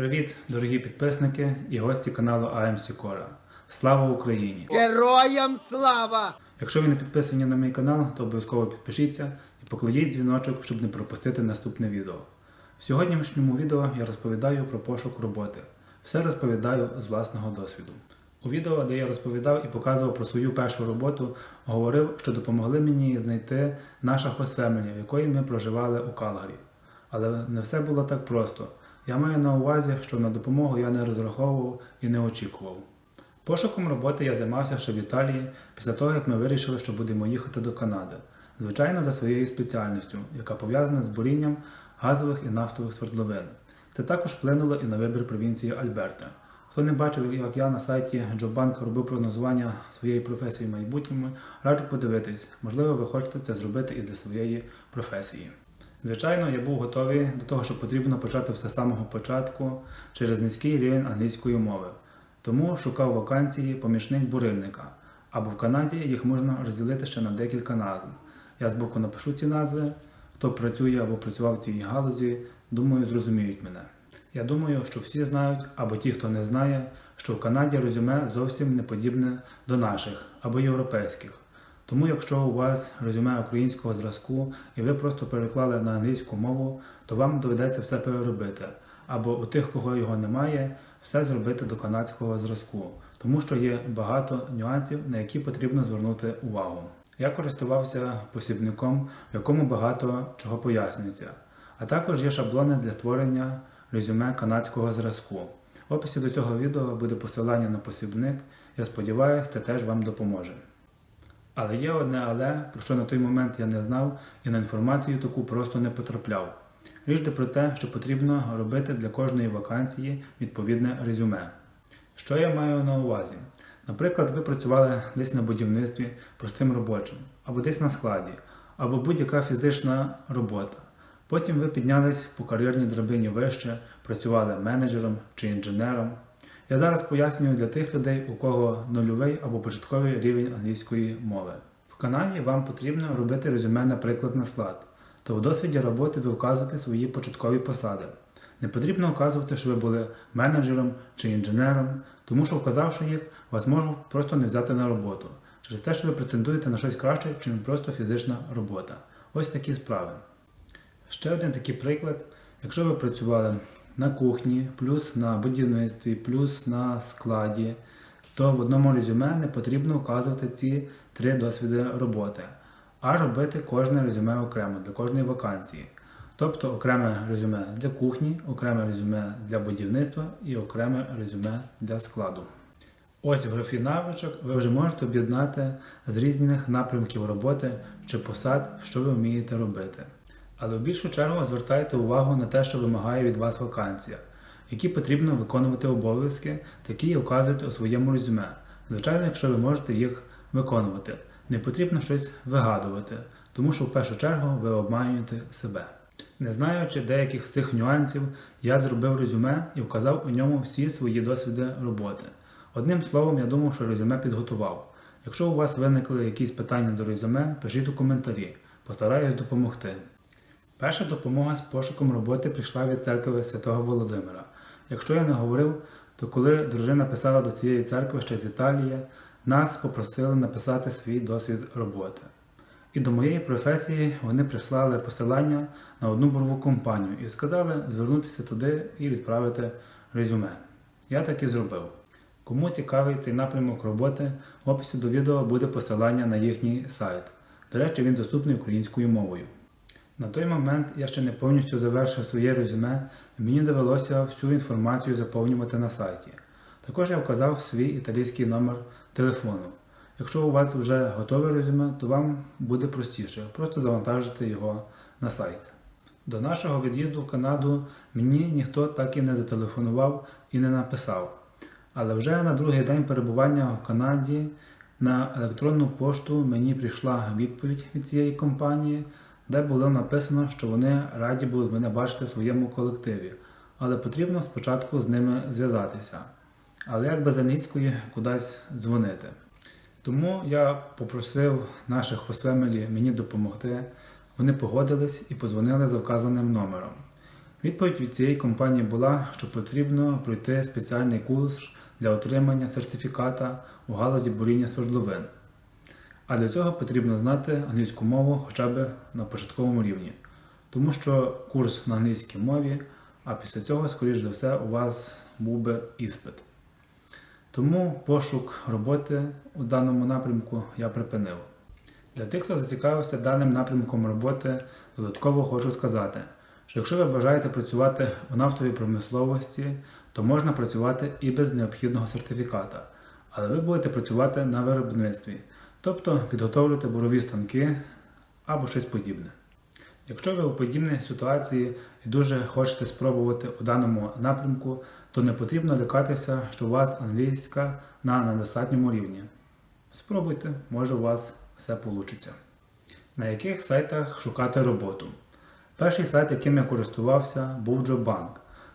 Привіт, дорогі підписники і гості каналу AMC Кора. Слава Україні! Героям слава! Якщо ви не підписані на мій канал, то обов'язково підпишіться і покладіть дзвіночок, щоб не пропустити наступне відео. В сьогоднішньому відео я розповідаю про пошук роботи. Все розповідаю з власного досвіду. У відео, де я розповідав і показував про свою першу роботу, говорив, що допомогли мені знайти наша хостфемелі, в якої ми проживали у Калгарі. Але не все було так просто. Я маю на увазі, що на допомогу я не розраховував і не очікував. Пошуком роботи я займався ще в Італії після того, як ми вирішили, що будемо їхати до Канади. Звичайно, за своєю спеціальністю, яка пов'язана з бурінням газових і нафтових свердловин. Це також вплинуло і на вибір провінції Альберта. Хто не бачив, як я на сайті Джобанк робив прогнозування своєї професії майбутньому, раджу подивитись, можливо, ви хочете це зробити і для своєї професії. Звичайно, я був готовий до того, що потрібно почати все з самого початку через низький рівень англійської мови. Тому шукав вакансії помічник бурильника. Або в Канаді їх можна розділити ще на декілька назв. Я збоку напишу ці назви. Хто працює або працював в цій галузі, думаю, зрозуміють мене. Я думаю, що всі знають, або ті, хто не знає, що в Канаді резюме зовсім не подібне до наших або європейських. Тому, якщо у вас резюме українського зразку і ви просто переклали на англійську мову, то вам доведеться все переробити. Або у тих, кого його немає, все зробити до канадського зразку, тому що є багато нюансів, на які потрібно звернути увагу. Я користувався посібником, в якому багато чого пояснюється, а також є шаблони для створення резюме канадського зразку. В описі до цього відео буде посилання на посібник. Я сподіваюся, це теж вам допоможе. Але є одне але, про що на той момент я не знав і на інформацію таку просто не потрапляв. Річ про те, що потрібно робити для кожної вакансії відповідне резюме. Що я маю на увазі? Наприклад, ви працювали десь на будівництві простим робочим, або десь на складі, або будь-яка фізична робота. Потім ви піднялись по кар'єрній драбині вище, працювали менеджером чи інженером. Я зараз пояснюю для тих людей, у кого нульовий або початковий рівень англійської мови. В Канаді вам потрібно робити резюме, наприклад, на склад, то в досвіді роботи ви вказуєте свої початкові посади. Не потрібно вказувати, що ви були менеджером чи інженером, тому що вказавши їх, вас можуть просто не взяти на роботу через те, що ви претендуєте на щось краще, ніж просто фізична робота. Ось такі справи. Ще один такий приклад. Якщо ви працювали на кухні, плюс на будівництві, плюс на складі, то в одному резюме не потрібно вказувати ці три досвіди роботи, а робити кожне резюме окремо для кожної вакансії. Тобто окреме резюме для кухні, окреме резюме для будівництва і окреме резюме для складу. Ось в графі навичок ви вже можете об'єднати з різних напрямків роботи чи посад, що ви вмієте робити. Але в більшу чергу звертайте увагу на те, що вимагає від вас вакансія, які потрібно виконувати обов'язки, такі і вказуєте у своєму резюме. Звичайно, якщо ви можете їх виконувати, не потрібно щось вигадувати, тому що в першу чергу ви обманюєте себе. Не знаючи деяких з цих нюансів, я зробив резюме і вказав у ньому всі свої досвіди роботи. Одним словом, я думав, що резюме підготував. Якщо у вас виникли якісь питання до резюме, пишіть у коментарі, постараюсь допомогти. Перша допомога з пошуком роботи прийшла від церкви Святого Володимира. Якщо я не говорив, то коли дружина писала до цієї церкви ще з Італії, нас попросили написати свій досвід роботи. І до моєї професії вони прислали посилання на одну борову компанію і сказали звернутися туди і відправити резюме. Я так і зробив. Кому цікавий цей напрямок роботи, в описі до відео буде посилання на їхній сайт. До речі, він доступний українською мовою. На той момент я ще не повністю завершив своє резюме, і мені довелося всю інформацію заповнювати на сайті. Також я вказав свій італійський номер телефону. Якщо у вас вже готове резюме, то вам буде простіше, просто завантажити його на сайт. До нашого від'їзду в Канаду мені ніхто так і не зателефонував і не написав. Але вже на другий день перебування в Канаді на електронну пошту мені прийшла відповідь від цієї компанії, де було написано, що вони раді будуть мене бачити в своєму колективі, але потрібно спочатку з ними зв'язатися. Але як без англійської кудись дзвонити. Тому я попросив наших хостфемелі мені допомогти. Вони погодились і позвонили за вказаним номером. Відповідь від цієї компанії була, що потрібно пройти спеціальний курс для отримання сертифіката у галузі буріння свердловин. А для цього потрібно знати англійську мову хоча б на початковому рівні, тому що курс на англійській мові, а після цього, скоріш за все, у вас був би іспит. Тому пошук роботи у даному напрямку я припинив. Для тих, хто зацікавився даним напрямком роботи, додатково хочу сказати, що якщо ви бажаєте працювати у нафтовій промисловості, то можна працювати і без необхідного сертифіката, але ви будете працювати на виробництві, тобто підготовлювати бурові станки або щось подібне. Якщо ви у подібній ситуації і дуже хочете спробувати у даному напрямку, то не потрібно лякатися, що у вас англійська на недостатньому рівні. Спробуйте, може у вас все вийде. На яких сайтах шукати роботу? Перший сайт, яким я користувався, був JobBank.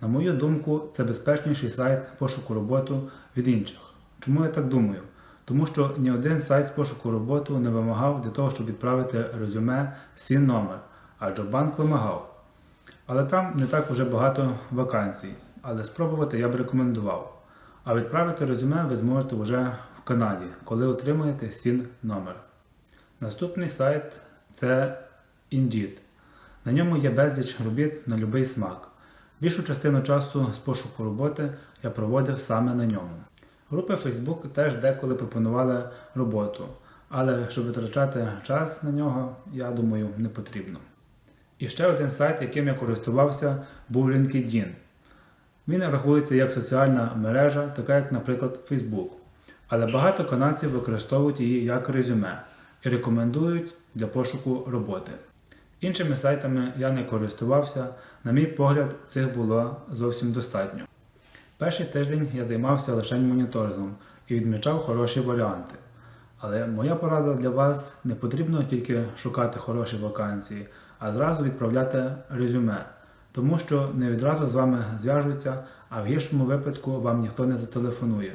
На мою думку, це безпечніший сайт пошуку роботи від інших. Чому я так думаю? Тому що ні один сайт з пошуку роботи не вимагав для того, щоб відправити резюме сін номер, а JobBank вимагав. Але там не так уже багато вакансій, але спробувати я б рекомендував. А відправити резюме ви зможете вже в Канаді, коли отримаєте сін номер. Наступний сайт це Indeed. На ньому є безліч робіт на будь-який смак. Більшу частину часу з пошуку роботи я проводив саме на ньому. Групи Facebook теж деколи пропонували роботу, але щоб витрачати час на нього, я думаю, не потрібно. І ще один сайт, яким я користувався, був LinkedIn. Він рахується як соціальна мережа, така як, наприклад, Facebook. Але багато канадців використовують її як резюме і рекомендують для пошуку роботи. Іншими сайтами я не користувався, на мій погляд, цих було зовсім достатньо. Перший тиждень я займався лише моніторингом і відмічав хороші варіанти. Але моя порада для вас не потрібно тільки шукати хороші вакансії, а зразу відправляти резюме, тому що не відразу з вами зв'яжуться, а в гіршому випадку вам ніхто не зателефонує.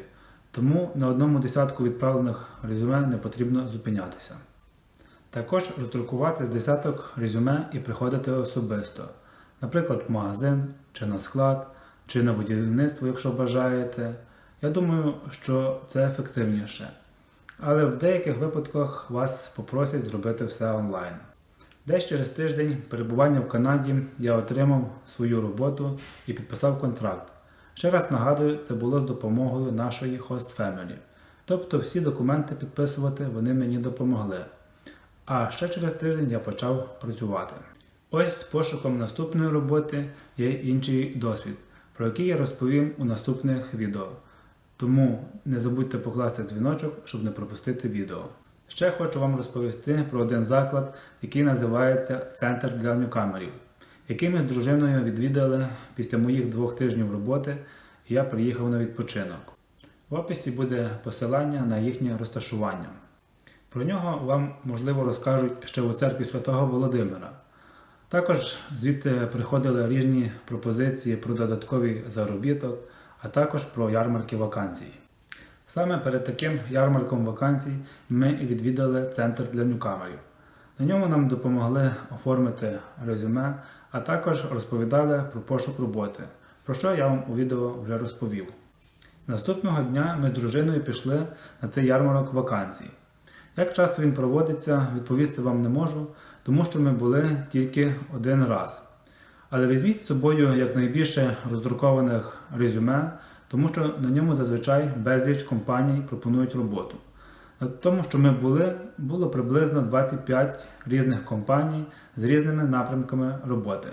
Тому на одному десятку відправлених резюме не потрібно зупинятися. Також роздрукувати з десяток резюме і приходити особисто, наприклад, в магазин, чи на склад, чи на будівництво, якщо бажаєте. Я думаю, що це ефективніше. Але в деяких випадках вас попросять зробити все онлайн. Десь через тиждень перебування в Канаді я отримав свою роботу і підписав контракт. Ще раз нагадую, це було з допомогою нашої Host Family. Тобто всі документи підписувати вони мені допомогли. А ще через тиждень я почав працювати. Ось з пошуком наступної роботи є інший досвід, про який я розповім у наступних відео. Тому не забудьте покласти дзвіночок, щоб не пропустити відео. Ще хочу вам розповісти про один заклад, який називається Центр для ньюкамерів, який ми з дружиною відвідали після моїх двох тижнів роботи, і я приїхав на відпочинок. В описі буде посилання на їхнє розташування. Про нього вам можливо розкажуть ще у церкві святого Володимира. Також звідти приходили різні пропозиції про додатковий заробіток, а також про ярмарки вакансій. Саме перед таким ярмарком вакансій ми і відвідали центр для ньюкамерів. На ньому нам допомогли оформити резюме, а також розповідали про пошук роботи, про що я вам у відео вже розповів. Наступного дня ми з дружиною пішли на цей ярмарок вакансій. Як часто він проводиться, відповісти вам не можу, тому що ми були тільки один раз. Але візьміть з собою якнайбільше роздрукованих резюме, тому що на ньому зазвичай безліч компаній пропонують роботу. На тому, що ми були, було приблизно 25 різних компаній з різними напрямками роботи.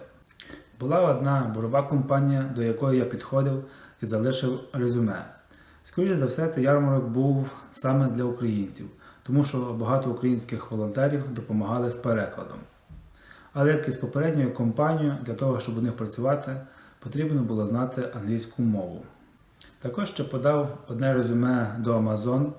Була одна борова компанія, до якої я підходив і залишив резюме. Скоріше за все, цей ярмарок був саме для українців, тому що багато українських волонтерів допомагали з перекладом. Але як і з попередньою компанією, для того, щоб у них працювати, потрібно було знати англійську мову. Також ще подав одне резюме до Amazon,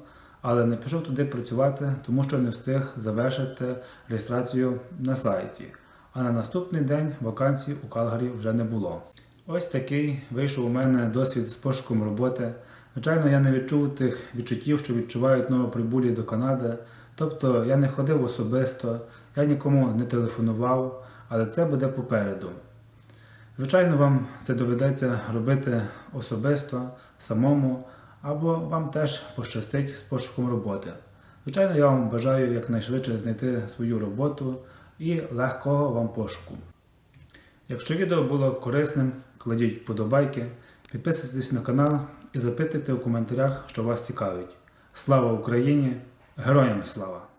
але не пішов туди працювати, тому що не встиг завершити реєстрацію на сайті. А на наступний день вакансій у Калгарі вже не було. Ось такий вийшов у мене досвід з пошуком роботи. Звичайно, я не відчув тих відчуттів, що відчувають новоприбулі до Канади. Тобто я не ходив особисто, я нікому не телефонував, але це буде попереду. Звичайно, вам це доведеться робити особисто, самому, або вам теж пощастить з пошуком роботи. Звичайно, я вам бажаю якнайшвидше знайти свою роботу і легкого вам пошуку. Якщо відео було корисним, кладіть вподобайки, підписуйтесь на канал і запитуйте у коментарях, що вас цікавить. Слава Україні! Героям слава!